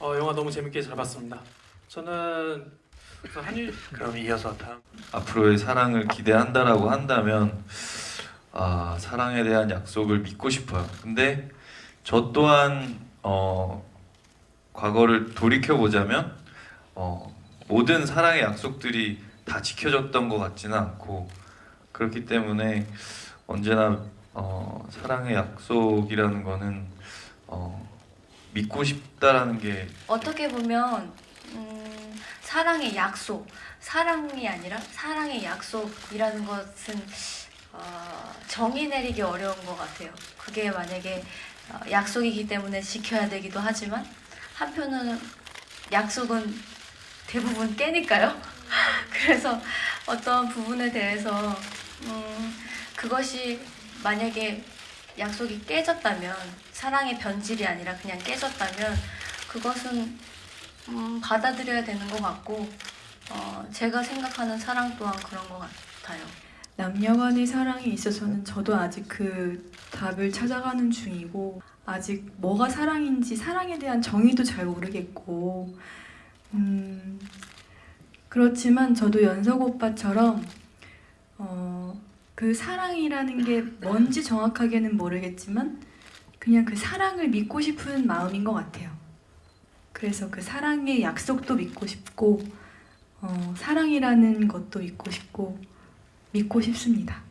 어, 영화 너무 재밌게 잘 봤습니다. 저는 한유 그럼 이어서 다음 앞으로의 사랑을 기대한다라고 한다면 아 사랑에 대한 약속을 믿고 싶어요. 근데 저 또한 어 과거를 돌이켜 보자면 어 모든 사랑의 약속들이 다 지켜졌던 것 같지는 않고 그렇기 때문에 언제나 어 사랑의 약속이라는 거는 어 믿고 싶다라는 게 어떻게 보면 음, 사랑의 약속, 사랑이 아니라 사랑의 약속이라는 것은 어, 정의 내리기 어려운 것 같아요. 그게 만약에 어, 약속이기 때문에 지켜야 되기도 하지만 한편으로는 약속은 대부분 깨니까요. 그래서 어떤 부분에 대해서 음, 그것이 만약에 약속이 깨졌다면 사랑의 변질이 아니라 그냥 깨졌다면 그것은 음, 받아들여야 되는 것 같고 어, 제가 생각하는 사랑 또한 그런 것 같아요. 남녀 간의 사랑에 있어서는 저도 아직 그 답을 찾아가는 중이고 아직 뭐가 사랑인지 사랑에 대한 정의도 잘 모르겠고 음 그렇지만 저도 연석 오빠처럼 어, 그 사랑이라는 게 뭔지 정확하게는 모르겠지만 그냥 그 사랑을 믿고 싶은 마음인 것 같아요. 그래서 그 사랑의 약속도 믿고 싶고 어, 사랑이라는 것도 믿고 싶고 믿고 싶습니다.